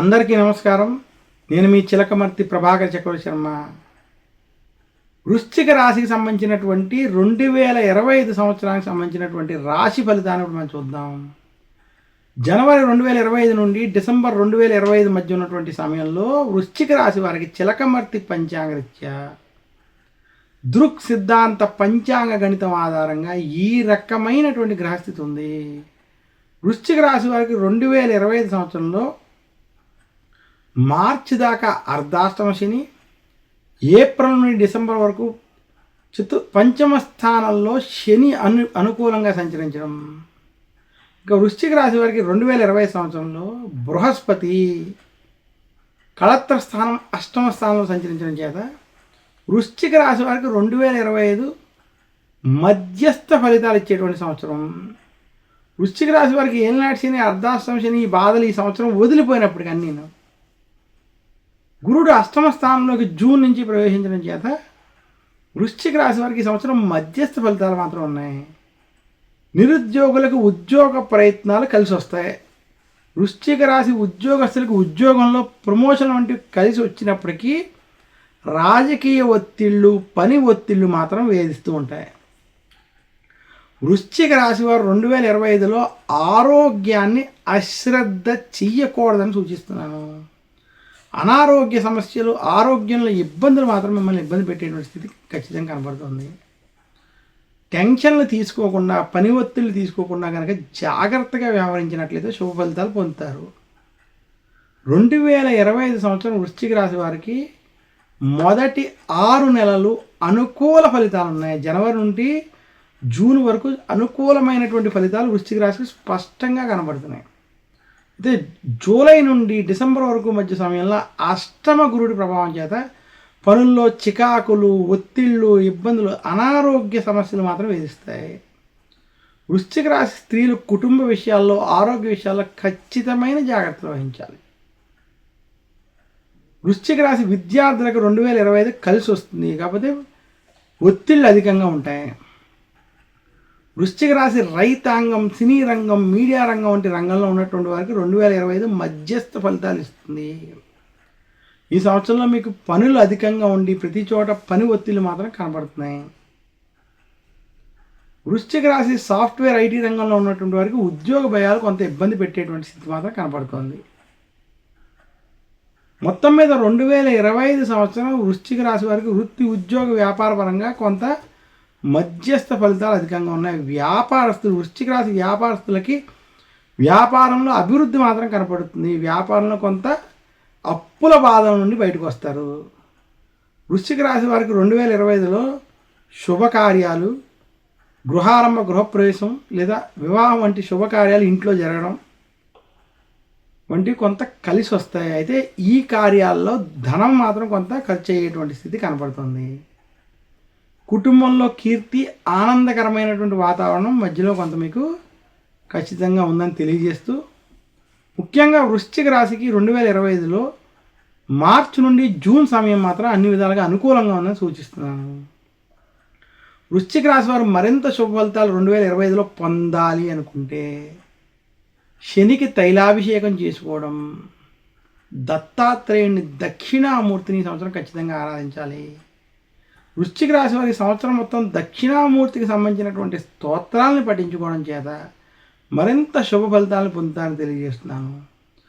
అందరికీ నమస్కారం. నేను మీ చిలకమర్తి ప్రభాకర్ చక్రవర్తి శర్మ. వృశ్చిక రాశికి సంబంధించినటువంటి రెండు వేల ఇరవై ఐదు సంవత్సరానికి సంబంధించినటువంటి రాశి ఫలితాన్ని మనం చూద్దాం. జనవరి రెండు వేల ఇరవై ఐదు నుండి డిసెంబర్ రెండు వేల ఇరవై ఐదు మధ్య ఉన్నటువంటి సమయంలో వృశ్చిక రాశి వారికి చిలకమర్తి పంచాంగరీత్యా దృక్ సిద్ధాంత పంచాంగ గణితం ఆధారంగా ఈ రకమైనటువంటి గ్రహస్థితి ఉంది. వృశ్చిక రాశి వారికి రెండు వేల ఇరవై ఐదు సంవత్సరంలో మార్చి దాకా అర్ధాష్టమ శని ఏప్రిల్ నుండి డిసెంబర్ వరకు చతు పంచమ స్థానంలో శని అను అనుకూలంగా సంచరించడం. ఇక వృశ్చిక రాశి వారికి రెండు వేల ఇరవై సంవత్సరంలో బృహస్పతి కళత్ర స్థానం అష్టమ స్థానంలో సంచరించడం చేత వృశ్చిక రాశి వారికి రెండు వేల ఇరవై ఐదు మధ్యస్థ ఫలితాలు ఇచ్చేటువంటి సంవత్సరం. వృశ్చిక రాశి వారికి ఏలినాటి శని అర్ధాష్టమ శని ఈ బాధలు ఈ సంవత్సరం వదిలిపోయినప్పటికీ అన్నీ గురుడు అష్టమ స్థానంలోకి జూన్ నుంచి ప్రవేశించడం చేత వృశ్చిక రాశి వారికి ఈ సంవత్సరం మధ్యస్థ ఫలితాలు మాత్రం ఉన్నాయి. నిరుద్యోగులకు ఉద్యోగ ప్రయత్నాలు కలిసి వస్తాయి. వృశ్చిక రాశి ఉద్యోగస్తులకు ఉద్యోగంలో ప్రమోషన్ వంటివి కలిసి వచ్చినప్పటికీ రాజకీయ ఒత్తిళ్ళు పని ఒత్తిళ్ళు మాత్రం వేధిస్తూ ఉంటాయి. వృశ్చిక రాశి వారు రెండు వేల ఇరవై ఐదులో ఆరోగ్యాన్ని అశ్రద్ధ చెయ్యకూడదని సూచిస్తున్నాను. అనారోగ్య సమస్యలు ఆరోగ్యంలో ఇబ్బందులు మాత్రం మిమ్మల్ని ఇబ్బంది పెట్టేటువంటి స్థితి ఖచ్చితంగా కనబడుతుంది. టెన్షన్లు తీసుకోకుండా పని ఒత్తిళ్ళు తీసుకోకుండా కనుక జాగ్రత్తగా వ్యవహరించినట్లయితే శుభ ఫలితాలు పొందుతారు. రెండు వేల ఇరవై ఐదు సంవత్సరం వృశ్చిక రాశి వారికి మొదటి ఆరు నెలలు అనుకూల ఫలితాలు ఉన్నాయి. జనవరి నుండి జూన్ వరకు అనుకూలమైనటువంటి ఫలితాలు వృశ్చిక రాశికి స్పష్టంగా కనబడుతున్నాయి. అయితే జూలై నుండి డిసెంబర్ వరకు మధ్య సమయంలో అష్టమ గురుడి ప్రభావం చేత పనుల్లో చికాకులు ఒత్తిళ్ళు ఇబ్బందులు అనారోగ్య సమస్యలు మాత్రం వేధిస్తాయి. వృశ్చిక రాశి స్త్రీలు కుటుంబ విషయాల్లో ఆరోగ్య విషయాల్లో ఖచ్చితమైన జాగ్రత్తలు వహించాలి. వృశ్చిక రాశి విద్యార్థులకు రెండు వేల ఇరవై ఐదు కలిసి వస్తుంది. కాకపోతే ఒత్తిళ్ళు అధికంగా ఉంటాయి. వృశ్చిక రాశి రైతాంగం సినీ రంగం మీడియా రంగం వంటి రంగంలో ఉన్నటువంటి వారికి రెండు వేల ఇరవై ఐదు మధ్యస్థ ఫలితాలు ఇస్తుంది. ఈ సంవత్సరంలో మీకు పనులు అధికంగా ఉండి ప్రతి చోట పని ఒత్తిళ్ళు మాత్రం కనబడుతున్నాయి. వృశ్చిక రాశి సాఫ్ట్వేర్ ఐటీ రంగంలో ఉన్నటువంటి వారికి ఉద్యోగ భయాలు కొంత ఇబ్బంది పెట్టేటువంటి స్థితి మాత్రం కనబడుతోంది. మొత్తం మీద రెండు వేల ఇరవై ఐదు సంవత్సరం వృశ్చిక రాశి వారికి వృత్తి ఉద్యోగ వ్యాపార పరంగా కొంత మధ్యస్థ ఫలితాలు అధికంగా ఉన్నాయి. వ్యాపారస్తులు వృశ్చిక రాశి వ్యాపారస్తులకి వ్యాపారంలో అభివృద్ధి మాత్రం కనపడుతుంది. వ్యాపారంలో కొంత అప్పుల బాధ నుండి బయటకు వస్తారు. వృశ్చిక రాశి వారికి రెండు వేల ఇరవై ఐదులో శుభకార్యాలు గృహారంభ గృహప్రవేశం లేదా వివాహం వంటి శుభకార్యాలు ఇంట్లో జరగడం వంటివి కొంత కలిసి వస్తాయి. అయితే ఈ కార్యాల్లో ధనం మాత్రం కొంత ఖర్చు అయ్యేటువంటి స్థితి కనపడుతుంది. కుటుంబంలో కీర్తి ఆనందకరమైనటువంటి వాతావరణం మధ్యలో కొంత మీకు ఖచ్చితంగా ఉందని తెలియజేస్తూ ముఖ్యంగా వృశ్చిక రాశికి రెండు వేల ఇరవై ఐదులో మార్చి నుండి జూన్ సమయం మాత్రం అన్ని విధాలుగా అనుకూలంగా ఉందని సూచిస్తున్నాను. వృశ్చిక రాశి వారు మరింత శుభ ఫలితాలు రెండు వేల ఇరవై ఐదులో పొందాలి అనుకుంటే శనికి తైలాభిషేకం చేసుకోవడం దత్తాత్రేయుని దక్షిణామూర్తిని సంవత్సరం ఖచ్చితంగా ఆరాధించాలి. వృశ్చిక రాశి వారి సంవత్సరం మొత్తం దక్షిణామూర్తికి సంబంధించినటువంటి స్తోత్రాలను పఠించుకోవడం చేత మరింత శుభ ఫలితాలను పొందుతారని తెలియజేస్తున్నాను.